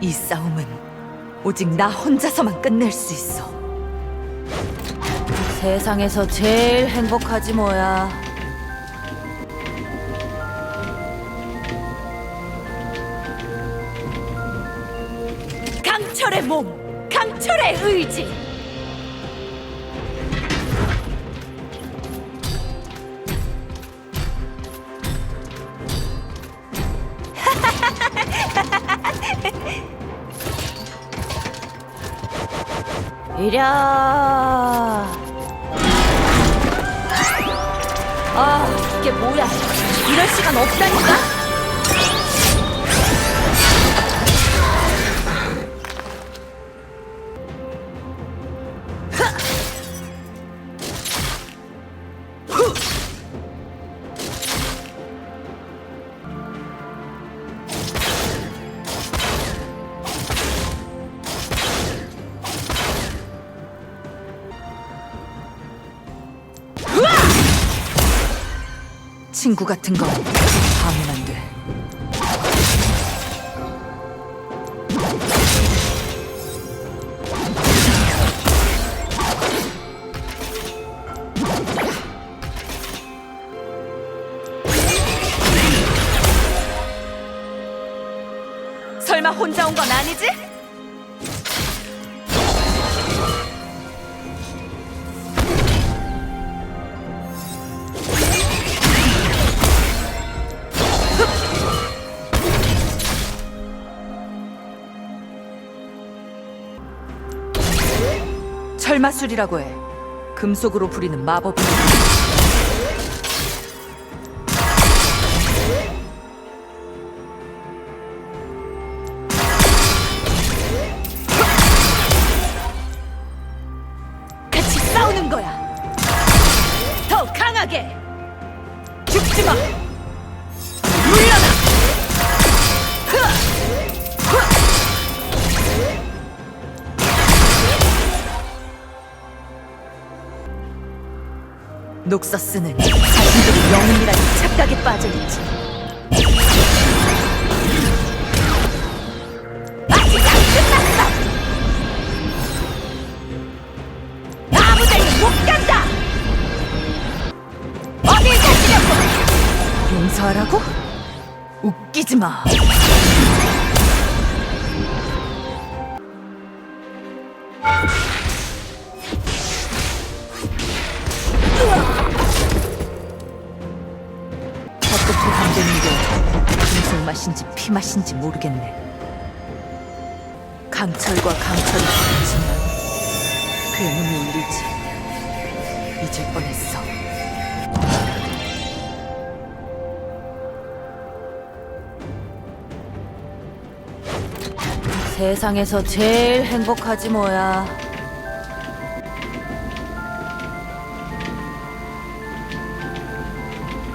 이 싸움은 오직 나 혼자서만 끝낼 수 있어. 세상에서 제일 행복하지 뭐야. 강철의 몸, 강철의 의지. 이랴. 아, 이게 뭐야? 이럴 시간 없다니까? 친구 같은 거 하면 안 돼. 설마 혼자 온 건 아니지? 철마술이라고 해. 금속으로 부리는 마법이. 같이 싸우는 거야. 더 강하게. 죽지 마. 녹서스는 자신들이 영웅이라는 착각에 빠져있지. 아직 안 끝났어! 아무 데도 못 간다! 어딜 가시려고! 용서하라고? 웃기지 마. 어 떻게 감되는 게 무슨 맛인지 피 맛인지 모르겠네. 강철과 강철이 부딪히면 괴문이 울리지. 잊을 뻔했어. 세상에서 제일 행복하지 뭐야.